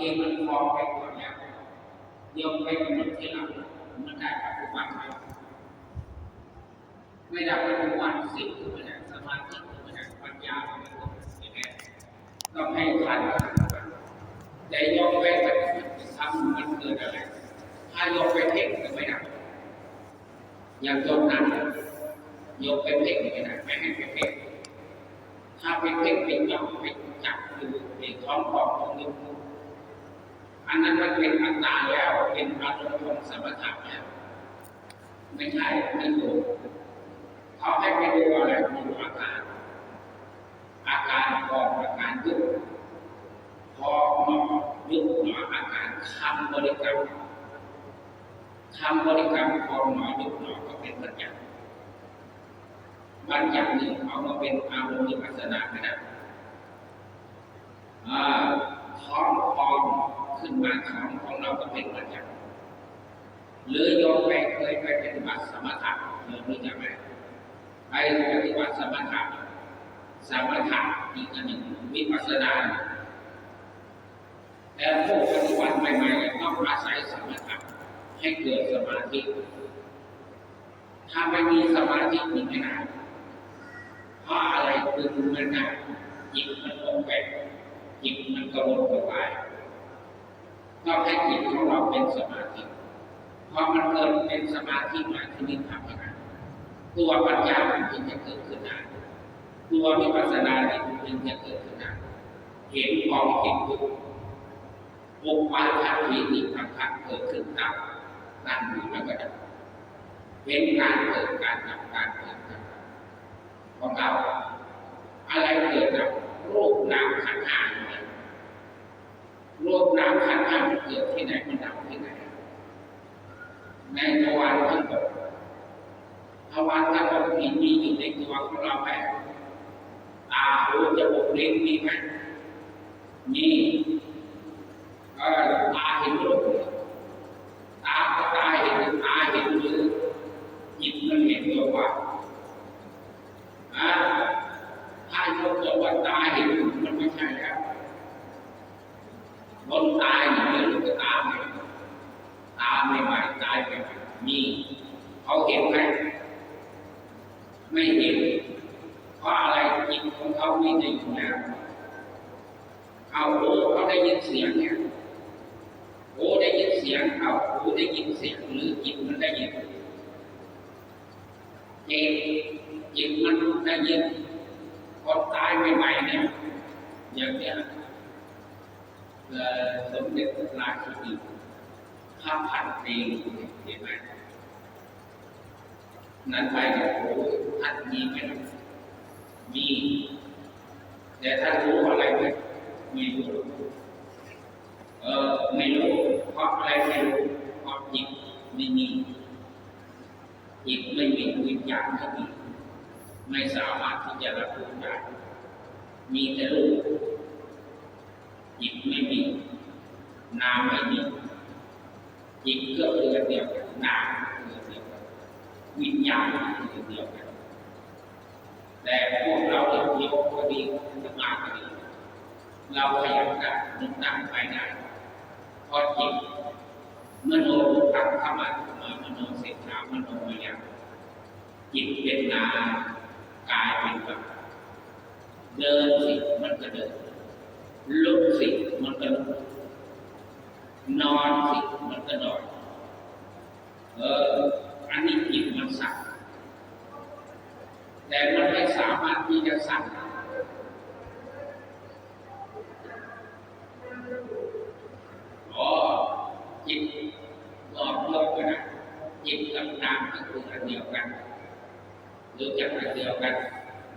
ทีมันฟองไปก่อนแล้วยกไปกำหนดที่หลังมันได้ปัจจุบันไหมไม่ได้ปัจจุบันสิ่งที่ไม่ได้สมาธิที่ไม่ได้ปัญญาไม่ได้ไม่ได้ต้องให้ทันแต่ยกไปมันทำมันเกิดอะไร ถ้ายกไปเพ่งก็ไม่ได้อย่างยกนั้นยกไปเพ่งไม่ได้ไม่ให้ไปเพ่งถ้าไปเพ่งไปจ้องไปจับคือในท้องของตรงนี้ อันนั้นมันเป็นอัตตาแล้วเป็นอารมณ์ของสมถะแล้วไม่ใช่ไม่ถูกเขาให้ไปดูอะไรดูอาการ อาการก่อนอาการยุบพอหมอยุบหมออาการคำบริกรรมคำบริกรรมพอหมอยุบหมอก็เป็นบัญญัติบัญญัติหนึ่งเอามาเป็นอารมณ์วิปัสสนาก็ได้อ่าท้องพอง ขึ้นมาท้องของเราก็เป็นบัญญัติหรือโยมไปเคยไปปฏิบัติสมถะเคยรู้จักไหมไปปฏิบัติสมถะสมถะอีกอันหนึ่งวิปัสสนาแต่ผู้ปฏิบัติใหม่ๆต้องอาศัยสมถะให้เกิดสมาธิ ถ้าไม่มีสมาธิมีไม่ได้เพราะอะไรคือมันหนักจิตมันลงไปจิตมันกระวนกระวาย ต้องให้จิตของเราเป็นสมาธิพอมันเกิดเป็นสมาธิมาที่นี่ทำยังไงตัวปัญญามันจึงจะเกิดขึ้นได้ตัววิปัสสนาเนี่ยมันจึงจะเกิดขึ้นได้เห็นกองเห็นทุกปุปาทาทีนิพังคัเกิดขึ้นตามตั้งอยู่แล้วก็ดับเห็นการเกิดการดับการเกิดการดับของเราอะไรเกิดดับรูปนามขันธ์ห้า เนี่ยรูปนามขันธ์ห้ามันเกิดที่ไหนมันดับที่ไหนในทวารทั้งหมดทวารทั้งหมดมีมีอยู่ในตัวของเราไหมตาหูจมูกลิ้นมีไหมมีเออตาเห็นรูปตาก็ตาเห็นตาเห็นหรือจิตมันเห็นตัวว่าอ่าถ้ายกตัวว่าตาเห็นมันไม่ใช่แล้วบนตาเห็นหรือตาไม่ ตาใหม่ๆตายไปมีเขาเห็นไหมไม่เห็นเพราะอะไรจิตของเขาไม่ได้อยู่แล้วเอาโอ้เขาได้ยินเสียงเนี่ยโอ้ได้ยินเสียงเอาโอ้ได้ยินเสียงหรือจิตมันได้ยินจิตจิตมันได้ยินคนตายใหม่ๆเนี่ยอย่างเนี้ยเอ่อสมเด็จพระราชินี ห้าพันปีเห็นไหมนั้นไปเนี่ยโอ้ท่านมีไหมมี แต่ท่านรู้อะไรไหม ไม่รู้เออไม่รู้เพราะอะไรไม่รู้เพราะจิตไม่มีจิตไม่มีวิญญาณไม่มีไม่สามารถที่จะรับรู้ได้มีแต่รู้จิตไม่มีนามไม่มีจิตก็คือเดียวกันนามคือเดียวกันวิญญาณคือเดียวกันแต่พวกเราเนี่ยโยกก็ดีสมาก็ดี เราขยันกันนึกตั้งไปได้เพราะจิตมโนตังขมัตมามโนเสกขามโนมยังจิตเป็นนามกายเป็นกายเดินสิมันก็เดินลุกสิมันก็ลุกนอนสิมันก็นอนเอออันนี้จิตมันสั่งแต่มันไม่สามารถที่จะสั่งอ๋อจิตหลอกลวงกันนะจิต กับนามก็คืออันเดียวกันรู้จักอันเดียวกัน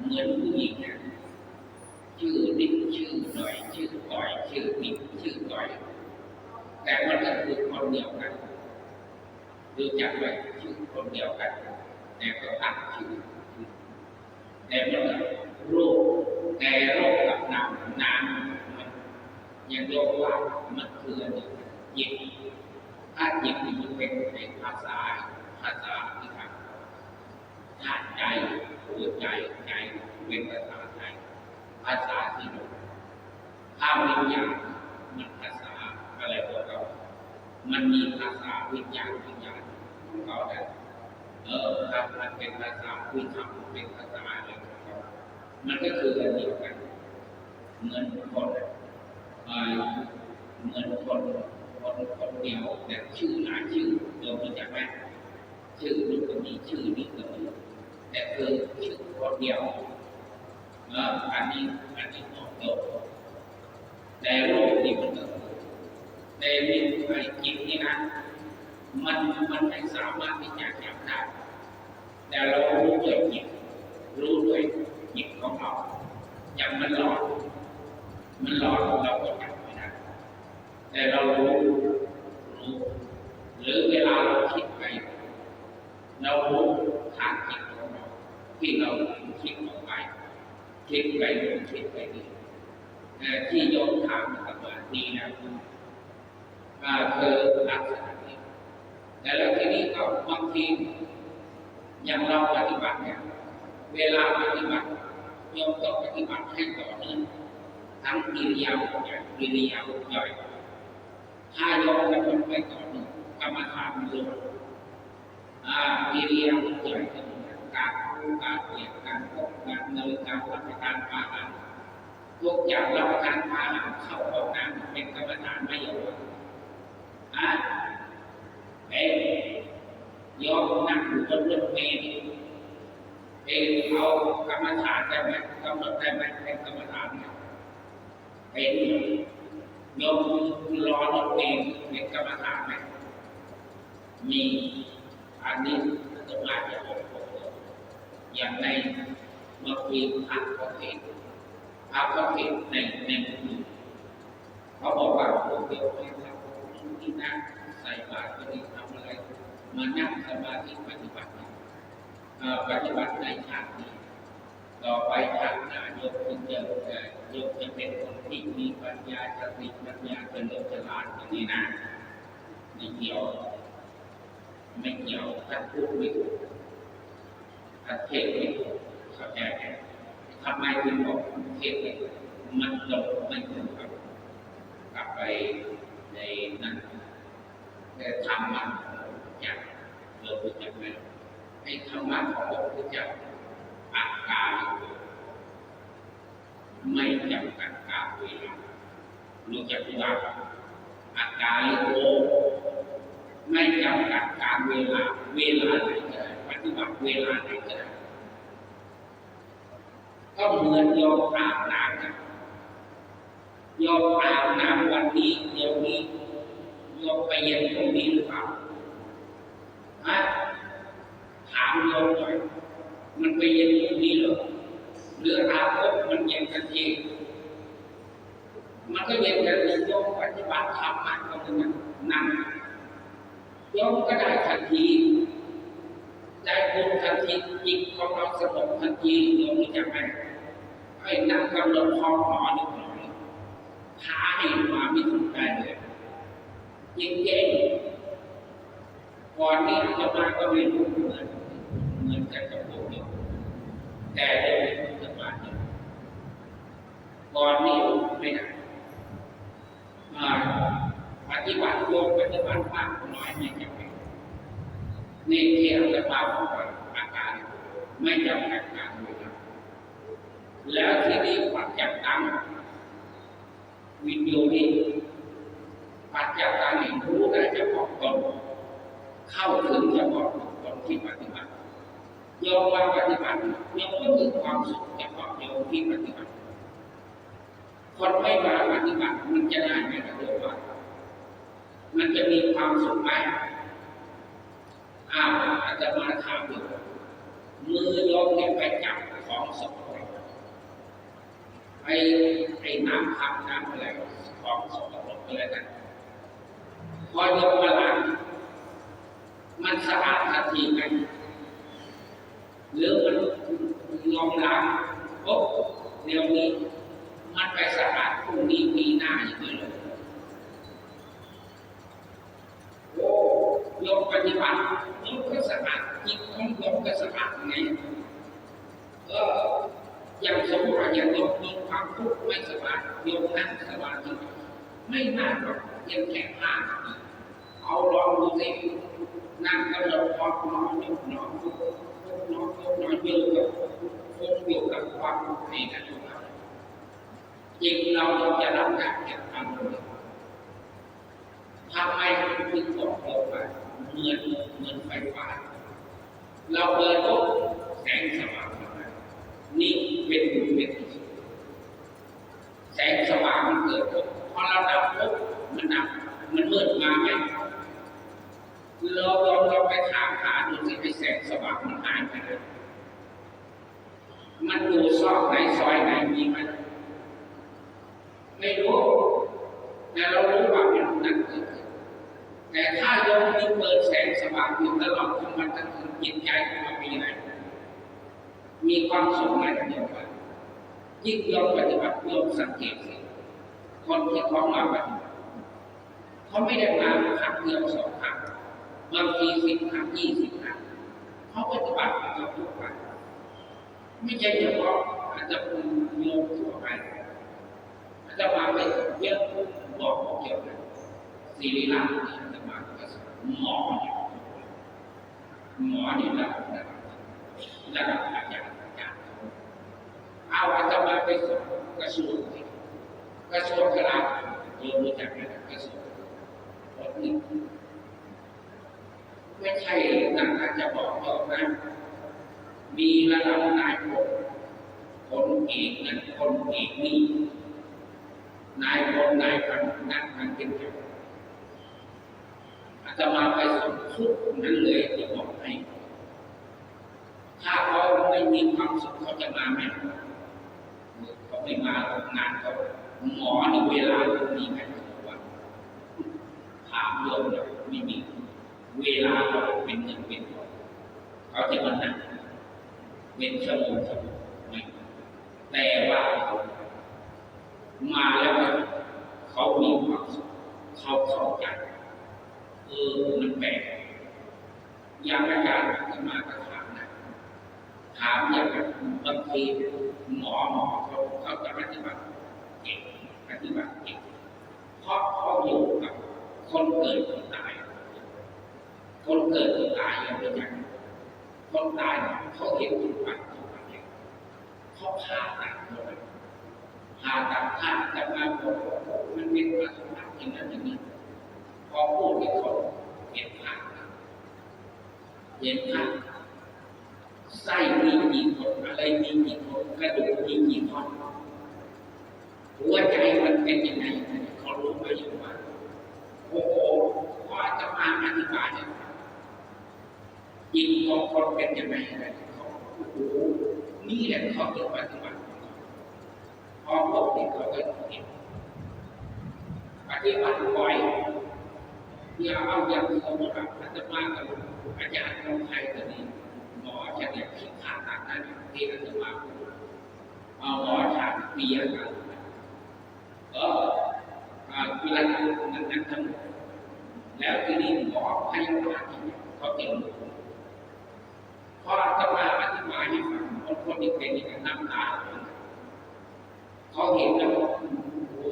เหมือนผู้หญิงนะชื่อนิดชื่อหน่อยชื่อต่อยชื่อนิดชื่อต่อย แต่มันก็คือคนเดียวกันรู้จักไว้ชื่อคนเดียวกันแต่ก็ตั้งชื่อแต่มันรูปแต่โรคกับนามนามมันยังเรียกว่ามันคืออันเดียวกันจิตถ้าจิตมันเป็นในภาษา ภาษาที่ทำธาตุใจหัวใจใจเป็นภาษาไทยภาษาที่เราถ้าวิญญาณมันภาษาอะไรพวกเรา มันมีภาษาวิญญาณวิญญาณของเขาแต่เออครับมันเป็นภาษาวิธรรมเป็นภาษาอะไรของเขามันก็คืออันเดียวกัน เหมือนคนเอ่อเหมือนคนคนคนเดียวแต่ชื่อหลายชื่อโยมรู้จักไหม ชื่อนี้ก็มีชื่อนี้ก็มีแต่คือชื่อคนเดียวเอออันนี้อันนี้ของโยมแต่โลกนี้มันก็คือในวิญญาณจิตนี่นะมันมันไม่สามารถที่จะจับได้แต่เรารู้ด้วยจิตรู้ด้วยจิตของเราอย่างมันหลอนมันหลอนเราก็จับไม่ได้แต่เรารู้รู้หรือเวลาเราคิด เรารู้ทางจิตของเราที่เราคิดออกไปคิดไปนู่นคิดไปนี่ที่โยมถามกับว่านี่นะอ่าคือลักษณะนี้แต่แล้วทีนี้ก็บางทีอย่างเราปฏิบัติเนี่ยเวลาปฏิบัติโยมต้องปฏิบัติให้ต่อเนื่องทั้งกิริยาบทใหญ่กิริยาบทย่อยถ้าโยมปฏิบัติไม่ต่อเนื่องกรรมฐานมันลง อ่ากิริยาบทใหญ่ก็เหมือนกันการพูดการเปลี่ยนการพบการเดินการรับประทานอาหารทุกอย่างรับประทานอาหารเข้าห้องน้ำเป็นกรรมฐานไม่ยอมอ่าเอ๊ะยอมนั่งอยู่บนรถเมล์เอ๊ะเอากรรมฐานได้ไหมกำหนดได้ไหมเป็นกรรมฐานเนี่ยเป็นยอมรอรถเมล์เป็นกรรมฐานไหมมี อันนี้ต้องมาจากองค์อย่างในเมื่อปีพระเขาเห็นพระเขาเห็นในในมือเขาบอกว่าพวกเดียวไม่ทำที่นั่งใส่บาตรก็ดีทำอะไรมานั่งสมาธิปฏิบัติปฏิบัติในชาตินี้ต่อไปชาติหน้าโยมจึงจะเอ่อโยมจะเป็นคนที่มีปัญญาสติปัญญาเฉลิมฉลาดอย่างนี้นะไม่เกี่ยว ไม่เกี่ยวท่านพูดไม่ถูกท่านเทศไม่ถูกเข้าใจไหมทำไมถึงบอกเทศไม่ถูกมันตรงไม่ถูกกับกลับไปในนั้นแต่ธรรมะจากเราพุทธเจ้าให้ธรรมะของพระพุทธเจ้าอาการไม่จำกัดกาลเวลารู้จักว่าอาการโล ไม่จำกัดการเวลาเวลาไหนก็ได้ปฏิบัติเวลาไหนก็ได้ก็เหมือนโยมอาบน้ำนโยมอาบน้ำวันนี้เดี๋ยวนี้โยมไปเย็นตรงนี้หรือเปล่าฮะถามโยมหน่อยมันไปเย็นตรงนี้หรอหรืออาบปุ๊บมันเย็นทันทีมันก็เย็นทันทีโยมปฏิบัติธรรมะก็เหมือนกันนั่ง โยมก็ได้ทันทีได้บุญทันทีจิตของเราสงบทันทีโยมรู้จักไหมให้นั่งกำหนดคอหมอนิดหน่อยหาให้ความมีสุขได้เลยจริงจริงก่อนนี้จะมาก็ไม่รู้เหมือนเหมือนกันกับพวกนี้แต่เดี๋ยวนี้จะมาเนก่อนนี้ไม่ได้มา ปฏิบัติโยมปฏิบัติมากน้อยไม่จำเป็นนี่ที่เราจะมาบอกว่าอาการไม่จำกัดการเวลาแล้วที่นี้ปัจจัยตังวิญโยนี้ปัจจัยการเห็นรู้ได้เฉพาะตนเข้าถึงเฉพาะตนที่ปฏิบัติโยมว่าปฏิบัติโยมก็ถึงความสุขเฉพาะโยมที่ปฏิบัติคนไม่มาปฏิบัติมันจะได้ไหมครับโยมว่า มันจะมีความสุขไหมอ้าวอาจจะมาถามอยู่มือโยมเนี่ยไปจับของสกปรกไอไอ้น้ำขับน้ำอะไรของสกปรกอะไรกันพอยกมาล้างมันสะอาดทันทีไหมหรือมันลองล้างโอ้เดี๋ยวนี้มันไปสะอาดพรุ่งนี้ปีหน้าอย่างนี้เลยโอ้ ยกปฏิบัติยกก็สะอาดจิตของยกก็สะอาดไงเอออย่างสมมติว่าอย่างยกมีความทุกข์ไม่สบายยกนั่งสบายไม่น่าหรอกยังแค่ห้านาทีเอาลองดูสินั่งกำหนดความน้อมยกน้อมยกน้อมยกน้อมอยู่กับคงอยู่กับความทุกข์ในนั้นของเราจริงเราจะรับการเก็บอารมณ์ ถึงบอกเราว่าเหมือนเหมือนไฟฟ้าเราเปิดปุ๊บแสงสว่างมานี่เป็นเป็นแสงสว่างมันเกิดปุ๊บพอเราดับปุ๊บมันดับมันมืดมาไหมเราลองเราไปถามหาดูสิไอแสงสว่างมันหายไปไหนมันอยู่ซอกไหนซอยไหนมีไหมไม่รู้แต่เรารู้ว่ามันนั่นเกิดขึ้น แต่ถ้าโยมมีเปิดแสงสว่างอยู่ตลอดทั้งวันทั้งคืนจิตใจของเราเป็นยังไงมีความสุขไหมเดียวกันยิ่งโยมปฏิบัติโยมสังเกตสิคนที่เขามาปฏิบัติเขาไม่ได้มาครั้งเดียวสองครั้งบางทีสิบครั้งยี่สิบครั้งเขาปฏิบัติมาทุกวันไม่ใช่เฉพาะอาจจะเป็นโยมทั่วไปอาจจะมาไปเยอะบอกเกี่ยวกับศิริราช เนี่ยอาจจะมาก็หมอเนี่ยหมอนี่ยระดับระดับระดับอาจารย์อาจารย์เอาอาจจะมาไปสอนกระทรวงกระทรวงกลาโหมโยมรู้จักไหมกระทรวงคนนี้ไม่ใช่นักอาจจะบอกเรานะมีระดับนายพลคนเอกนั่นคนเอกนี่นายพลนายพันนักพันเป็นอย่าง จะมาไปสอนทุกนั้นเลยจะบอกให้ ถ้าเขาไม่มีความสุขเขาจะมาไหมเขาไม่มาหรอกงานเขาหมอในเวลาเขามีไหมเขาว่าถามโยมเนี่ยไม่มี เวลาเขาเป็นเงินเป็นทองเขาจะมาหนั่งเป็นชั่วโมงชั่วโมงไม่แต่ว่ามาแล้วก็เขามีความสุขเขาเข้าใจเออมันแปลกอย่างอาจารย์ที่มาก็ถามนะถามอย่างบางทีหมอหมอเขาเขาจะปฏิบัติเก่งปฏิบัติเก่งเพราะเขาอยู่กับคนเกิดคนตาย คนเกิดคนตายอย่างไรอย่างคนตายเขาเห็นทุกวันทุกวันเลยเขาผ่าตัดหมดผ่าตัดผ่าตัดมาบอกมันเป็นปัสสาวะอย่างนั้นอย่างนี้พอพูดให้เขา เห็นผ่าตัดไส้มีกี่คนอะไรมีกี่คนกระดูกมีกี่ท่อนหัวใจมันเป็นยังไงเขารู้ไหมอย่ว่าโอ้โหพอจะมาอธิบายเนี่ยจิตของคนเป็นยังไงอะไรเขาโอ้โหนี่แหละเขาจะปฏิบัติพอพวกนี้เขาก็เห็นปฏิบัติบ่อย อย่าเอาอย่างสมมติว่าอาจจะมากับอาจารย์ของใครตัวนี้หมอจะเนี่ยคิดผ่าตัดนั้นที่เราจะมาเอาหมอถามปีอาการก็เวลานั้นนั้นทั้งหมดแล้วทีนี้หมอพยาบาลเขาเต็มพอจะมาอธิบายให้ฟังคนคนที่เป็นอย่างน้ำตาเขาเห็นแล้วโอ้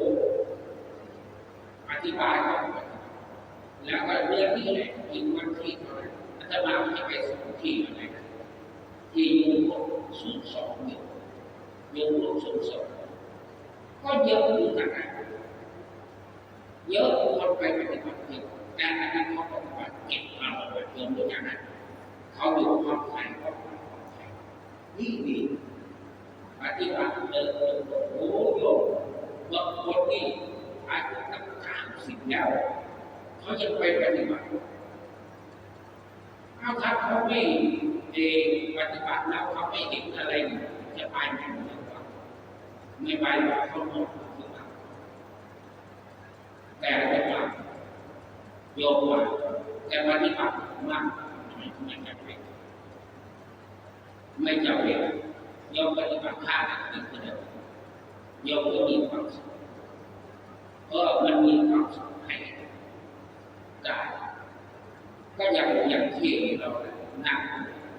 อธิบายเขา แล้วก็เรื่องนี้แหละอีกวันที่เท่าไหร่อาตมาจะไปส่งที่อะไรนะที่ยูโรศูนย์สองเนี่ยยูโรศูนย์สองก็เยอะเหมือนกันนะเยอะคนไปปฏิบัติธรรมแต่อันนั้นเขาปฏิบัติเก็บมาหมดเลยเพิ่มตัวย่างนั้นเขาอยู่ความใส่เขามความใส่นี่ดีปฏิบัติเดินโอ้โยมบางคนนี่อายุตั้งสามสิบแล้ว เขายังไปปฏิบัติเอาถ้าเขาไม่เองปฏิบัติแล้วเขาไม่เห็นอะไรจะไปไหนไม่ไปหรอกเขาหมดแต่ปฏิบัติโยมว่าแต่ปฏิบัติมากไม่จำเป็นไม่จำเป็นโยมปฏิบัติท่านั้นคือเดิมโยมก็มีความสุขเพราะมันมีความสุข ให้ได้ก็อย่างอย่างที่เราหนั่ง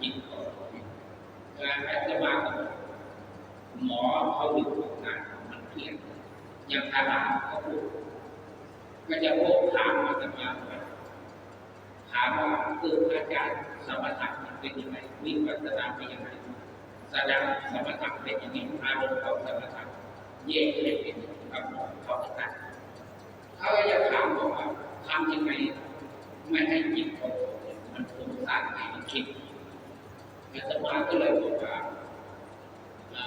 ยิงก่อการอาจจะมาหมอเขาอยู่งานมันเพียงอย่างทาราเขาพูดก็จะโอ้ถามอาตมาว่าถามว่าคืออาจารย์สมถะเป็นยังไงวิปัสสนาเป็นยังไงแสดาสมถะเป็นยังไงอารมณ์ของสมถะแยกเป็นกับเขาตัดเขาจะถามบอกว่า ทำยังไงไม่ให้จิตของผมเนี่ยมันฟุ้งซ่านให้มันคิดอาตมาก็เลยบอกว่าอ่า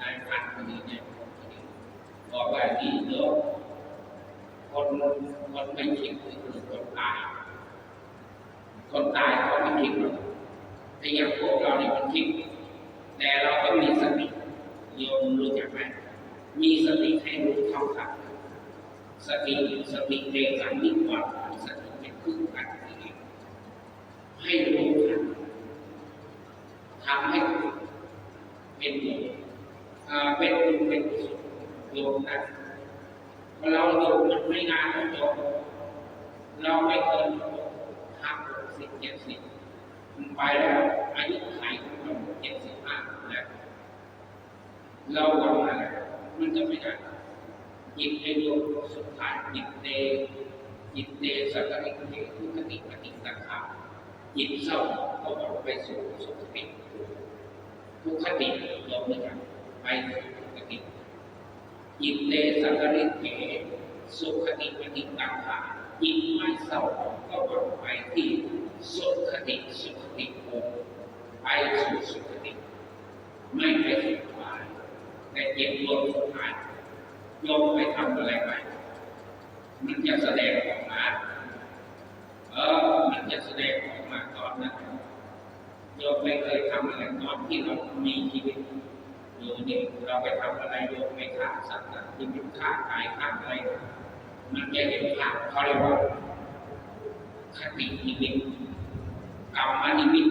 นายพันคนนี้เนี่ยบอกว่าดีเนาะคนคนไม่คิดคือคนตาย คนตายเขาไม่คิดหรอกแต่อย่างพวกเราเนี่ยมันคิด แต่เราก็มีสติโยมรู้จักไหมมีสติให้รู้เท่าทัน สติสติเร็วสันนิกว่าสติเป็นพึ่งกันให้รู้ทันทำให้เป็นบุญอ่าเป็นบุญเป็นกุศลโยมนะเราอยู่มันไม่นานนะโยมเราไม่เกินห้าสิบเจ็ดสิบมันไปแล้วอายุไขของเราเจ็ดสิบห้าแล้ว เราหวังอะไรมันจะไม่ได้จิตในโลกสุดท้ายจิตเตจิตเตสักริเททุกติปฏิสังขารจิตเศร้าก็ออกไปสู่สุขติทุกขติยอมไม่ได้ไปสู่สุขติจิตเตสัก ริเทสุขติปฏิสัารจิตไม่เศร้าก็ออกไปที่สุขติสุขติโอไปสู่สุขติ ไม่ไปสุดท้ายแต่เจ็บรวมสุดท้ายโยมไปทำอะไรไปมันจะแสดงออกมาเออมันจะแสดงออกมาตอนนั้นโยมไม่เคยทำอะไรตอนที่เรามีชีวิต อยู่นี่เราไปทำอะไรโยมไม่ฆ่าสัตว์ที่มันฆ่ากายฆ่าอะไร มันจะเห็นภาพเขาเรียกว่าคตินิมิตกรรมนิมิต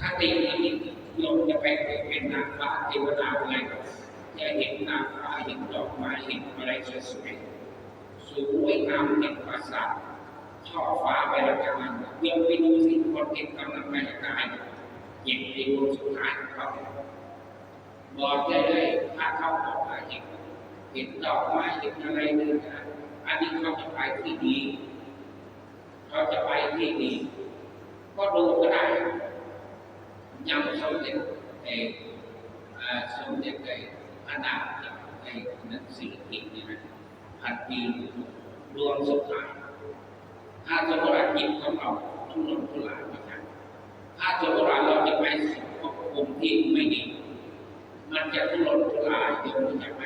คตินี้โยมจะไปเป็นนางฟ้าเทวดาอะไรจะเห็นนางฟ้าเห็นดอกไม้เห็นอะไรสวยๆสวยงามเห็นปราสาทช่อฟ้าไปแล้วกันโยมไปดูสิคนเห็นกำลังไปกายเห็นในดวงสุดท้ายของเขา บอกได้เลยถ้าเขาออกมาเห็นเห็นดอกไม้เห็นอะไรเลยนะอันนี้เขาจะไปที่ดีเขาจะไปที่ดีก็ดูก็ได้ยังสมเด็จไอ้สมเด็จไอ้พระนางไอ้นักศิลปินเนี่ยนะพันปีรวมสุดท้ายถ้าสมมติว่าจิตของเราทุรนทุรายนะครับถ้าสมมติว่าเราจะไปสู่ภพภูมิที่ไม่ดี มันจะทุรนทุรายโยมรู้จักไหม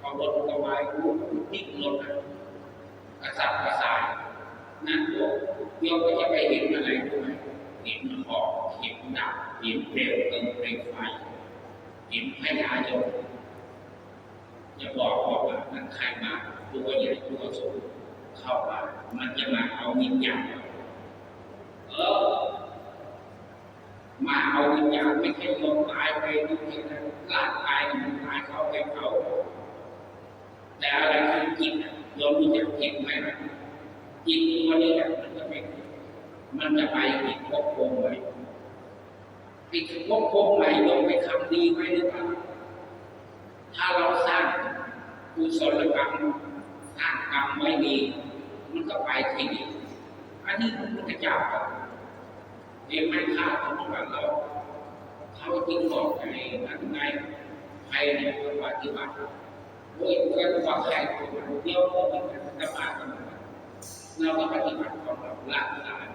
พอบนกวายรูปนิ่งลงนกระสับกระส่ายนั่นโยมโยมก็จะไปเห็นอะไรรู้ไหมเห็นหอกเห็นดาบเห็นเปลวเพลิงเปลวไฟเห็นพญายมจะบอกบอกว่ามันใครมาตัวใหญ่ตัวสูงเข้ามามันจะมาเอาวิญญาณเออ มาเอาวิญญาณไม่ใช่ลงตายไปดูแค่นั้นร่างกายมันตายเข้าไปเขาแต่อะไรคือจิตอะโยมรู้จักจิตไหมจิตตัวนี้แหละมันจะเป็นมันจะไปอีกภพภูมิใหม่อีกภพภูมิใหม่โยมไปทำดีไว้หรือเปล่าถ้าเราสร้างกุศลกรรมสร้างกรรมไว้ดี มันก็ไปที่ดีอันนี้พระพุทธเจ้าบ อกเองไม่ฆ่าสมมติว่าเราเขาจึงบอกไอ้นั่นไงใครเนี่ยก็ปฏิบัติโอ้ยก็ว่าใครเดียวก็เป็นธรรมะเราก็ปฏิบัติของเราหลักฐาน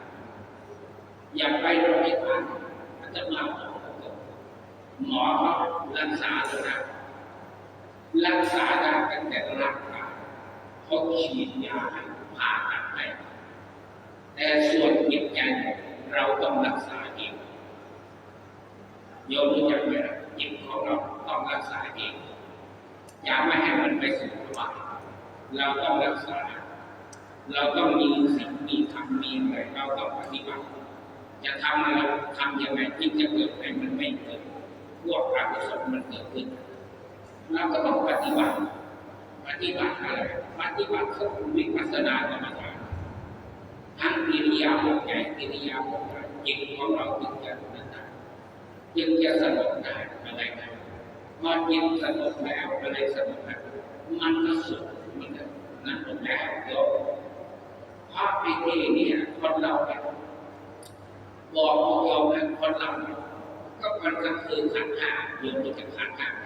อย่าไปโรงพยาบาลอาจจะมาหมอเขารักษาแล้วนะรักษาได้ตั้งแต่ร่างกาเขาฉีดยาให้ผ่าตัดให้แต่ส่วนจิตใจ เราต้องรักษาเองโยมรู้จักไหมล่ะจิตของเราต้องรักษาเองอย่าไม่ให้มันไปสู่ภาวะเราต้องรักษา เราต้องมีสิ่งมีธรรมมีอะไรเราต้องปฏิบัติ จะทำอะไรทำยังไงที่จะเกิดให้มันไม่เกิดพวกอกุศลมันเกิดขึ้นเราก็ต้องปฏิบัติ ปฏิบัติอะไร ปฏิบัติคือวิปัสสนากรรมฐาน ทั้งกิริยาบทใหญ่กิริยาบทใหญ่จิตของเราจึงจะนั้นได้จึงจะสงบได้อะไรได้พอจิตสงบแล้วอะไรสงบแล้วมันก็สุขมันก็นั่นแหละโยมพเพระไอ้ที่เนี่ยคนเราเนี่ยบอกพวกเราเนี่ยคนเราเนี่ยก็มันก็คือขันธ์ห้าโยมรู้จักขันธ์ห้าไหม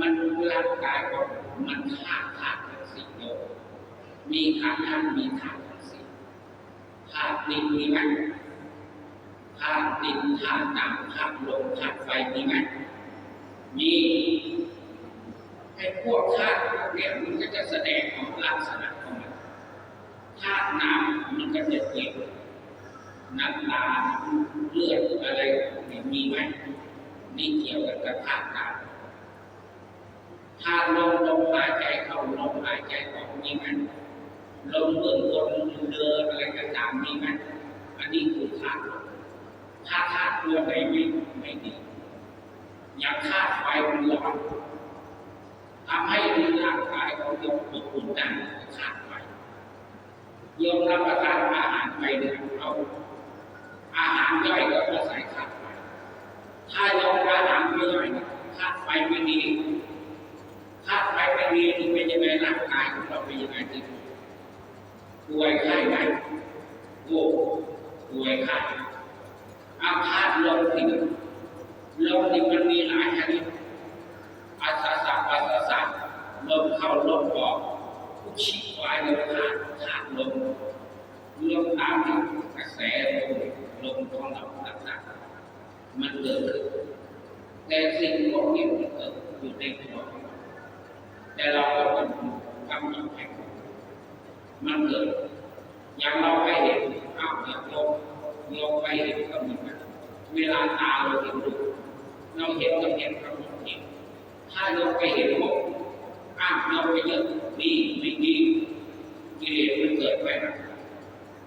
มันร่างกายของมันธาตุธาตุทั้งสี่โยมมีขันธ์ห้ามีธาตุทั้งสี่ธาตุดินมีไหมธาตุดินธาตุน้ำธาตุลมธาตุไฟมีไหมมีไอ้พวกธาตุพวกเนี้ยมันก็จะแสดงของลักษณะของมันธาตุน้ำมันก็จะเกี่ยวน้ำตาเลือดอะไรนี่มีไหมนี่เกี่ยวกับธาตุน้ำธาตุลมลมหายใจเข้าลมหายใจออกมีไหม ลมเบื้องบนเดินอะไรต่างๆมีไหมอันนี้คือธาตุถ้าธาตุตัวไหนไม่ไม่ดีอย่างธาตุไฟมันร้อนทำให้ร่างกายของโยมอบอุ่นได้ธาตุไฟโยมรับประทานอาหารไปเนี่ยเอาอาหารย่อยก็อาศัยธาตุไฟถ้าโยมอาหารไม่ย่อยธาตุไฟไม่ดีธาตุไฟไม่ดีนี่เป็นยังไงร่างกายของเราเป็นยังไงที่ ป่วยไข้ไหมโอ้ป่วยไข้อาพาธลมที่ลมนี่มันมีหลายชนิดอาสาสะปัสสะสะลมเข้าลมออกผู้ชิบวายเลยธาตุธาตุลมลมตามที่กระแสลมลมของเราต่างๆมันเกิดขึ้นแต่สิ่งพวกนี้มันเกิดอยู่ในตัวแต่เราก็ต้องกำหนดให้ มันเกิดอย่างเราไปเห็นอ้าวอย่างลมลมไปเห็นก็เหมือนกันเวลาตาเราเห็นรูปเราเห็นก็เห็นกำหนดเห็นถ้าเราไปเห็นพวกอ้าวเราไปเยอะดีไม่ดีกิเลสมันเกิดไปนะ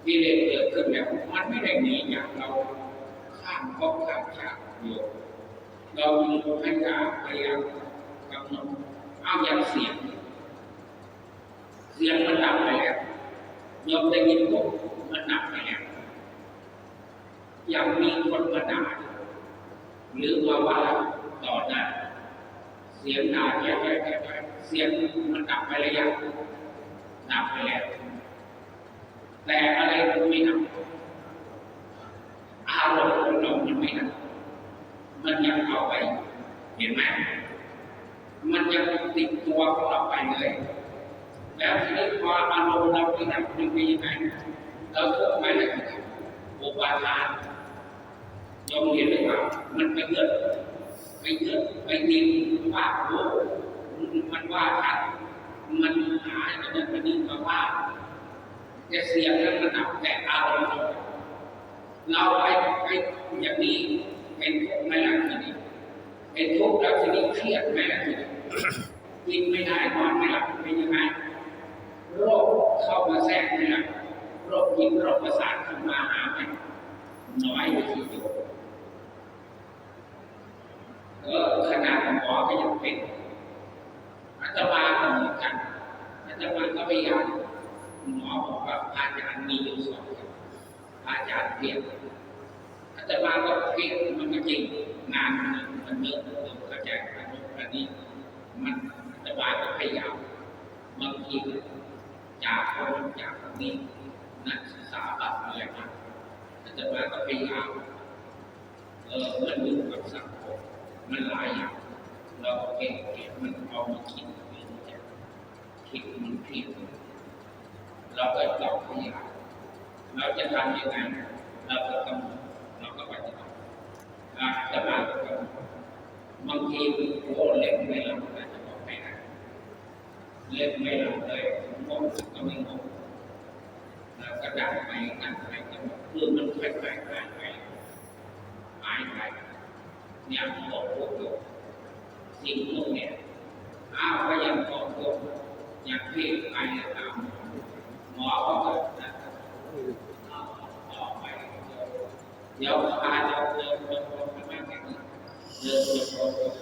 กิเลสเกิดขึ้นแล้วมันไม่ได้มีอย่างเราข้ามภพข้ามชาติอยู่เรามีพยายามพยายามกำหนดเอาอย่างเสียงเสียงมันดับไปแล้ว ยอมได้ยินปุ๊บมันดับไปแล้วยังมีคนมาด่าหรือว่าว่าต่อหน้าเสียงด่าแย่แย่แย่แย่เสียงมันดับไปแล้วยังดับไปแล้วแต่อะไรมันไม่ดับอารมณ์ของเรามันไม่ดับมันยังเอาไป เห็นไหมมันยังติดตัวของเราไปเลย แล้วทีนี้พออารมณ์เราไม่ดับมันเป็นยังไงเราทุกข์ไหมล่ะอุปาทานยอมเห็นไหมว่ามันไปเยอะไปเยอะไปดินว่าโอ้มันว่าทัดมันหาอันนั้นอันนี้มาว่าแต่เสียงนั้นมันดับแต่อารมณ์เราไปไปอย่างนี้เป็นทุกข์ไหมล่ะทีนี้เป็นทุกข์แล้วทีนี้เครียดไหมล่ะทีนี้กินไม่ได้นอนไม่หลับเป็นยังไง โรคเข้ามาแทรกเนี่ยโรคกินโรคประสาทเข้ามาหาไหน้อยที่สุดเออขนาดหมอก็ยังเป็นอาตมาก็เหมือนกันอาตมาก็พยายามหมอบอกว่าอาจารย์มีอยู่สองอาจารย์เพียงอาตมาก็เพียงมันก็จริงงานมันเยอะเราเข้าใจอันนี้มันอาตมาก็พยายามบางที จากคนจากนี้นักศึกษาแบบอะไรมาอาจารย์ก็พยายามเออมันอยู่กับสังคมมันหลายอย่างเราเก่งเก่งมันเอามาคิดมันจะคิดมันผิดเราก็ตอบพยายามเราจะทำยังไงเราก็กำหนดเราก็ปฏิบัติอาตมาก็กำหนดบางทีโอ้เล็กไม่หลับแต่จะบอกไม่ได้เล็กไม่หลับเลย ของงก็ไม่งงแล้วก็ดังไปดังไปก็เรื่องมันค่อยๆหายไปหายไปเนี่ยบอกพวกโยมสิ่งพวกเนี่ยอ้าวก็ยังบอกโยมอย่างที่ไปตามหมอก็แบบนั้นต่อไปเดี๋ยวพาเราเดินเดินเดินไปมากแค่นี้เดินเดินเดิ